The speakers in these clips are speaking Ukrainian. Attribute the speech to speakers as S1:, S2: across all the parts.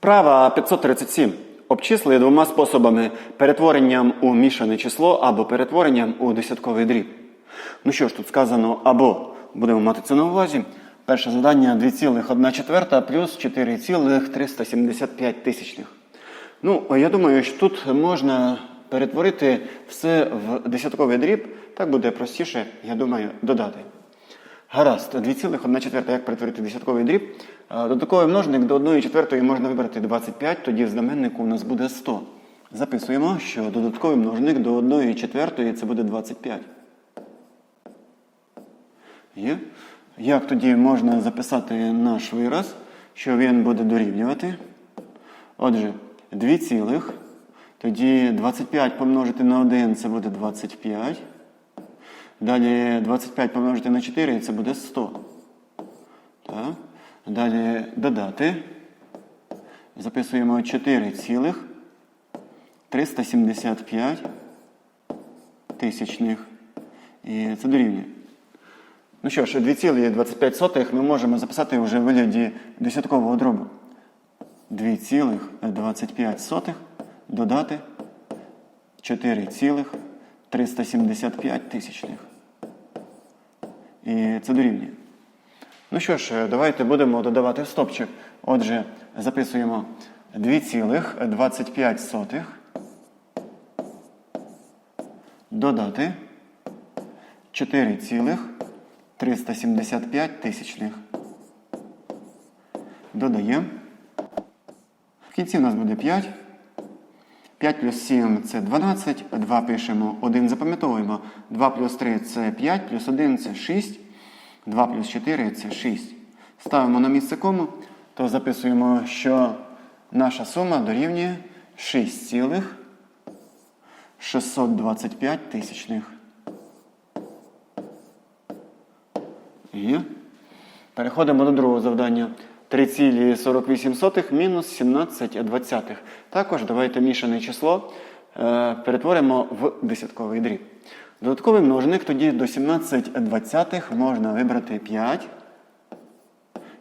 S1: Вправа 537. Обчисли двома способами перетворенням у мішане число або перетворенням у десятковий дріб. Ну що ж, тут сказано або будемо мати це на увазі. Перше завдання 2,1 четверта плюс 4,375 тисячних. Ну, я думаю, що тут можна перетворити все в десятковий дріб. Так буде простіше, я думаю, додати. Гаразд, 2,1 четверта, як перетворити десятковий дріб. Додатковий множник до 1 четвертої можна вибрати 25, тоді в знаменнику у нас буде 100. Записуємо, що додатковий множник до 1 четвертої це буде 25. Є? Як тоді можна записати наш вираз, що він буде дорівнювати? Отже, 2 цілих. Тоді 25 помножити на 1 це буде 25. Далі 25 помножити на 4 це буде 100. Так. Далі додати. Записуємо 4 цілих 375 тисячних. І це дорівнює. Ну що ж, 2,25 ми можемо записати вже в вигляді десяткового дробу. 2,25 додати 4,375 тисячних. І це дорівнює. Ну що ж, давайте будемо додавати стопчик. Отже, записуємо 2,25 додати 4,375 тисячних. Додаємо. В кінці у нас буде 5. 5 плюс 7 це 12. 2 пишемо, 1 запам'ятовуємо. 2 плюс 3 це 5, плюс 1 це 6. 2 плюс 4 це 6. Ставимо на місце кому, то записуємо, що наша сума дорівнює 6,625 тисячних. Є. Переходимо до другого завдання. 3,48 мінус 17 двадцятих. Також давайте мішане число е, перетворимо в десятковий дріб. Додатковий множник тоді до 17 можна вибрати 5.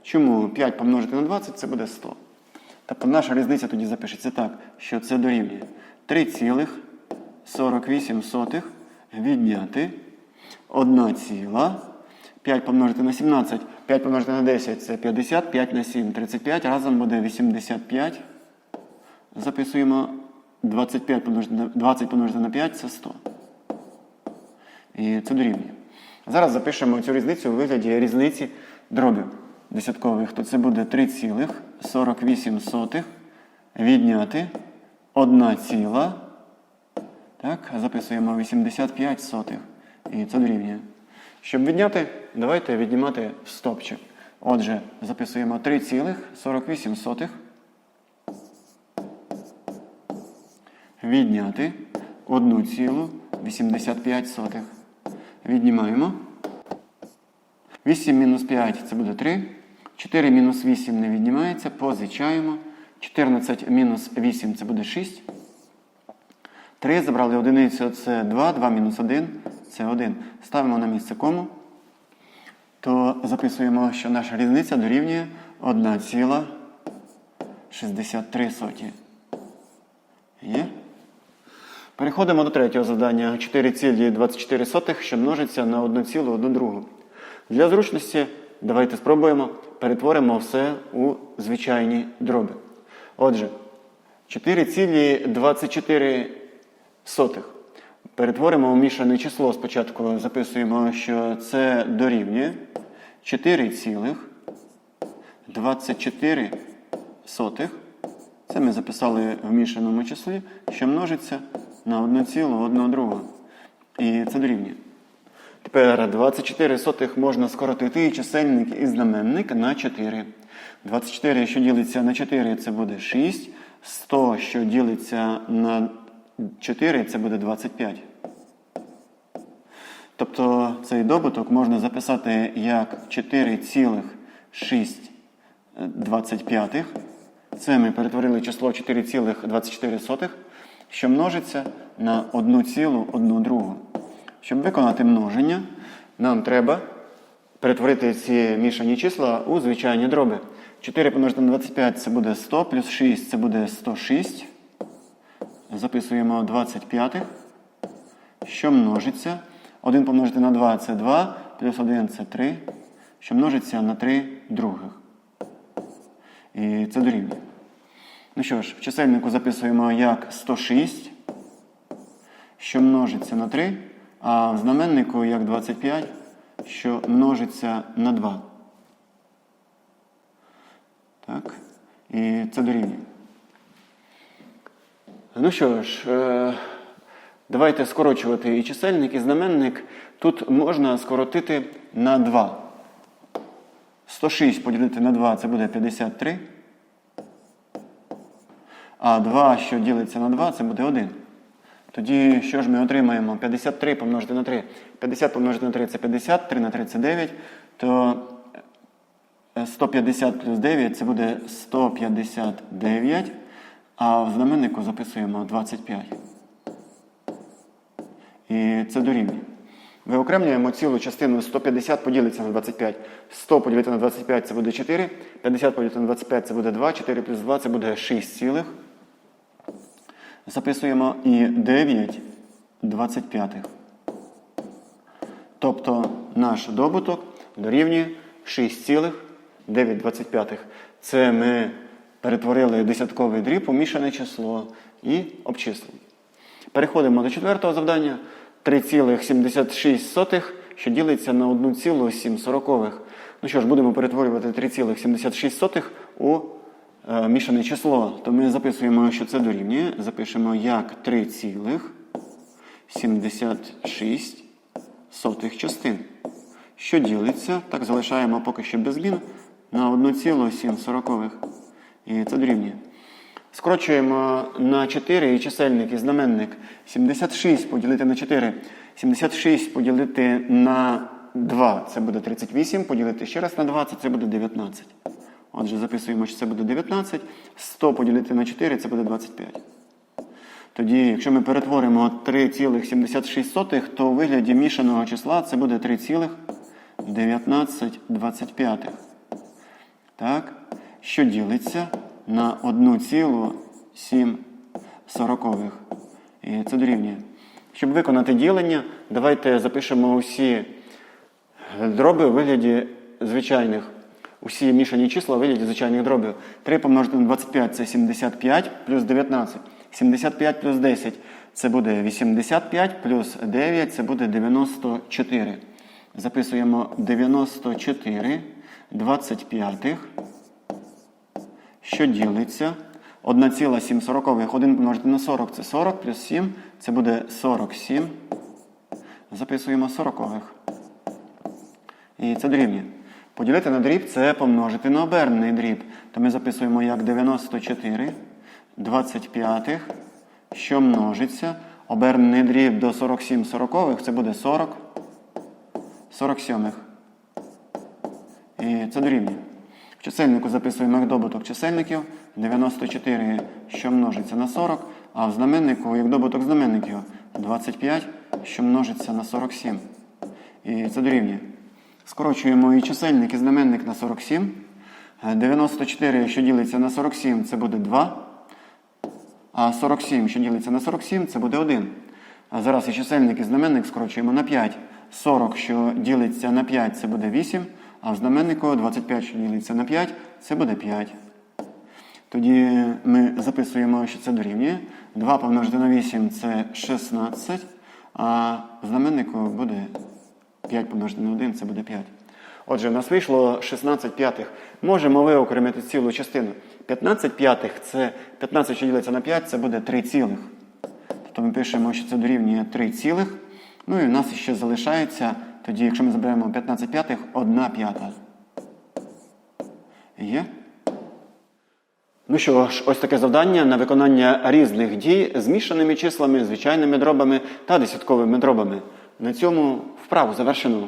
S1: Чому 5 помножити на 20 це буде 100. Тобто наша різниця тоді запишеться так, що це дорівнює 3,48 відняти 1 ціла. 5 помножити на 17, 5 помножити на 10 це 50, 5 на 7 35, разом буде 85. Записуємо 25 помножити на 20 помножити на 5 це 100. І це дорівнює. Зараз запишемо цю різницю у вигляді різниці дробів десяткових. То це буде 3,48 відняти 1 ціла. Так, записуємо 85 сотих. І це дорівнює. Щоб відняти, давайте віднімати стопчик. Отже, записуємо 3,48. Відняти 1,85. Віднімаємо. 8 мінус 5 це буде 3. 4 мінус 8 не віднімається. Позичаємо. 14 мінус 8 це буде 6. 3 забрали одиницю, це 2, 2 мінус 1 це 1. Ставимо на місце кому, то записуємо, що наша різниця дорівнює 1,63. Є? Переходимо до третього завдання. 4,24, що множиться на 1,1. Для зручності давайте спробуємо перетворимо все у звичайні дроби. Отже, 4,24 сотих. Перетворимо у мішане число. Спочатку записуємо, що це дорівнює 4,24. Це ми записали в мішаному числі, що множиться на 1,1 другу. І це дорівнює. Тепер 24 сотих можна скоротити і чисельник і знаменник на 4. 24, що ділиться на 4, це буде 6. 100, що ділиться на 4 це буде 25. Тобто цей добуток можна записати як 4,625. Це ми перетворили число 4,24, що множиться на 1,1 другу. Щоб виконати множення, нам треба перетворити ці мішані числа у звичайні дроби. 4 помножити на 25 це буде 100, плюс 6 це буде 106. Записуємо 25, що множиться. 1 помножити на 2 це 2, плюс 1 це 3, що множиться на 3 других. І це дорівнює. Ну що ж, в чисельнику записуємо як 106, що множиться на 3, а в знаменнику як 25, що множиться на 2. Так. І це дорівнює. Ну що ж, е, давайте скорочувати і чисельник, і знаменник. Тут можна скоротити на 2. 106 поділити на 2 це буде 53. А 2, що ділиться на 2, це буде 1. Тоді що ж ми отримаємо? 53 помножити на 3. 50 помножити на 3 це 50, 3 на 3 це 9. То е, 150 плюс 9 це буде 159. А в знаменнику записуємо 25. І це дорівнює. Виокремлюємо цілу частину 150 поділиться на 25. 100 поділити на 25 це буде 4. 50 поділити на 25 це буде 2. 4 плюс 2 це буде 6 цілих. Записуємо і 9 25. Тобто наш добуток дорівнює 6,9 25. Це ми перетворили десятковий дріб у мішане число і обчислили. Переходимо до четвертого завдання. 3,76, що ділиться на 1,7. Ну що ж, будемо перетворювати 3,76 у е, мішане число. То ми записуємо, що це дорівнює. Запишемо як 3,76 частин. Що ділиться, так залишаємо поки що без змін на 1,7. І це дорівнює. Скорочуємо на 4 і чисельник і знаменник. 76 поділити на 4. 76 поділити на 2 це буде 38. Поділити ще раз на 20 це буде 19. Отже, записуємо, що це буде 19. 100 поділити на 4 це буде 25. Тоді, якщо ми перетворимо 3,76, то у вигляді мішаного числа це буде 3,1925. Так? Що ділиться на 1,7. І це дорівнює. Щоб виконати ділення, давайте запишемо усі дроби у вигляді звичайних. Усі мішані числа у вигляді звичайних дробів. 3 помножити на 25 це 75 плюс 19. 75 плюс 10 це буде 85 плюс 9 це буде 94. Записуємо 94 25 що ділиться 1,7. 1 помножити на 40 це 40 плюс 7 це буде 47. Записуємо 40. І це дорівнює. Поділити на дріб це помножити на обернений дріб. То ми записуємо як 94 25, що множиться. Обернений дріб до 47 сорокових це буде 40 47. І це дорівнює. В чисельнику записуємо як добуток чисельників 94, що множиться на 40, а в знаменнику як добуток знаменників 25, що множиться на 47. І це дорівнює. Скорочуємо і чисельник, і знаменник на 47. Е, 94, що ділиться на 47, це буде 2. А 47, що ділиться на 47, це буде 1. А зараз і чисельник, і знаменник скорочуємо на 5. 40, що ділиться на 5, це буде 8. А в знаменнику 25, що ділиться на 5, це буде 5. Тоді ми записуємо, що це дорівнює. 2 помножити на 8 це 16. А в знаменнику буде 5 помножити на 1 це буде 5. Отже, у нас вийшло 16 п'ятих. Можемо виокремити цілу частину. 15 п'ятих це 15, що ділиться на 5, це буде 3 цілих. Тобто ми пишемо, що це дорівнює 3 цілих. Ну і в нас ще залишається, тоді, якщо ми заберемо 15 п'ятих, 1 п'ята. Є? Ну що ж, ось таке завдання на виконання різних дій змішаними числами, звичайними дробами та десятковими дробами. На цьому вправу завершено.